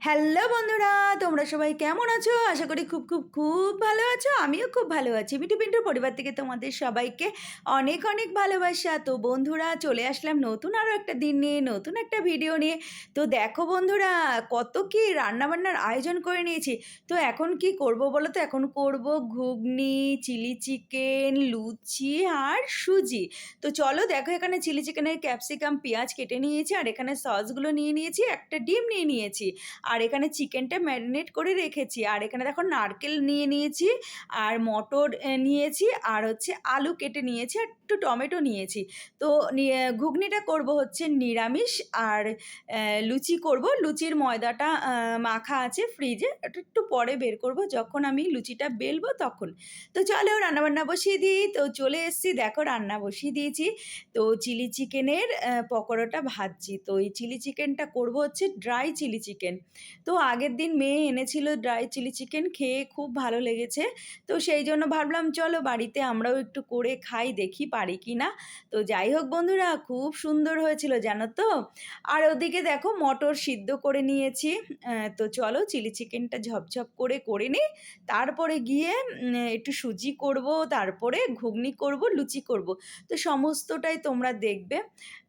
Hello বন্ধুরা, তোমরা সবাই কেমন আছো? আশা করি খুব খুব খুব ভালো আছো, আমিও খুব ভালো আছি। বিটু পিন্টুর পরিবার থেকে তোমাদের সবাইকে অনেক অনেক ভালোবাসা। তো বন্ধুরা, চলে আসলাম নতুন আরও একটা দিন নিয়ে, নতুন একটা ভিডিও নিয়ে। তো দেখো বন্ধুরা, কত কি রান্নাবান্নার আয়োজন করে নিয়েছি। তো এখন কি করব বলো তো? এখন করব ঘুগনি, চিলি চিকেন, লুচি আর সুজি। তো চলো দেখো এখানে চিলি চিকেনের ক্যাপসিকাম, পেঁয়াজ কেটে নিয়েছি আর এখানে সসগুলো নিয়ে নিয়েছি, একটা ডিম নিয়ে নিয়েছি। আর এখানে চিকেনটা ম্যারিনেট করে রেখেছি। আর এখানে দেখো নারকেল নিয়ে নিয়েছি, আর মটর নিয়েছি, আর হচ্ছে আলু কেটে নিয়েছি, আর একটু টমেটো নিয়েছি। তো ঘুগনিটা করব হচ্ছে নিরামিষ, আর লুচি করব। লুচির ময়দাটা মাখা আছে ফ্রিজে একটু পরে বের করব, যখন আমি লুচিটা বেলবো তখন। তো চলো রান্নাবান্না বসিয়ে দিই। তো চলে এসেছি, দেখো রান্না বসিয়ে দিয়েছি। তো চিলি চিকেনের পকোড়াটা ভাজছি। তো এই চিলি চিকেনটা করব হচ্ছে ড্রাই চিলি চিকেন। তো আগের দিন মেয়ে এনেছিল ড্রাই চিলি চিকেন খেয়ে খুব ভালো লেগেছে। তো সেই জন্য ভাবলাম, চলো বাড়িতে আমরাও একটু করে খাই, দেখি পারি কি না। তো যাই হোক বন্ধুরা, খুব সুন্দর হয়েছিল, জানো তো? আর ওদিকে দেখো, মটর সিদ্ধ করে নিয়েছি। তো চলো চিলি চিকেনটা ঝপঝপ করে করে নিই। তারপরে গিয়ে একটু সুজি করব, তারপরে ঘুগনি করব, লুচি করব। তো সমস্তটাই তোমরা দেখবে।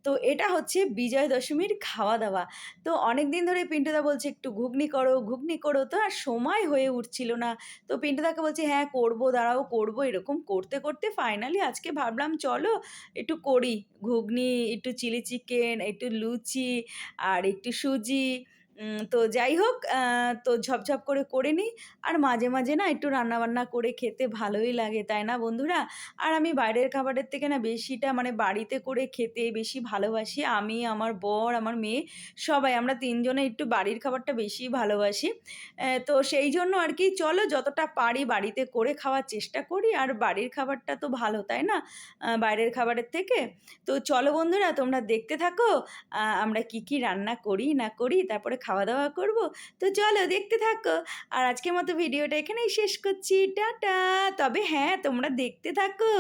তো এটা হচ্ছে বিজয় দশমীর খাওয়া দাওয়া। তো অনেক দিন ধরে পিন্টুদা বলছে একটু ঘুগনি করো ঘুগনি করো তো আর সময় হয়ে উঠছিল না। তো পিন্টুদাকে বলছি হ্যাঁ করব, দাঁড়াও, করব। এরকম করতে করতে ফাইনালি আজকে ভাবলাম, চলো, একটু করি। ঘুগনি, একটু চিলি চিকেন একটু লুচি আর একটু সুজি। তো যাই হোক তো ঝপঝপ করে করে নিই। আর মাঝে মাঝে না একটু রান্নাবান্না করে খেতে ভালোই লাগে, তাই না বন্ধুরা? আর আমি বাইরের খাবারের থেকে না বেশিটা মানে বাড়িতে করে খেতে বেশি ভালোবাসি। আমি, আমার বর, আমার মেয়ে সবাই, আমরা তিনজনে একটু বাড়ির খাবারটা বেশি ভালোবাসি। তো সেই জন্য আর কি, চলো যতটা পারি বাড়িতে করে খাওয়ার চেষ্টা করি। আর বাড়ির খাবারটা তো ভালো, তাই না? বাইরের খাবারের থেকে। তো চলো বন্ধুরা, তোমরা দেখতে থাকো আমরা কি কি রান্না করি না করি, তারপরে খাওয়া দাওয়া করব। তো চলো দেখতে থাকো। আর আজকের মতো ভিডিওটা এখানেই শেষ করছি। টাটা। তবে হ্যাঁ তোমরা দেখতে থাকো।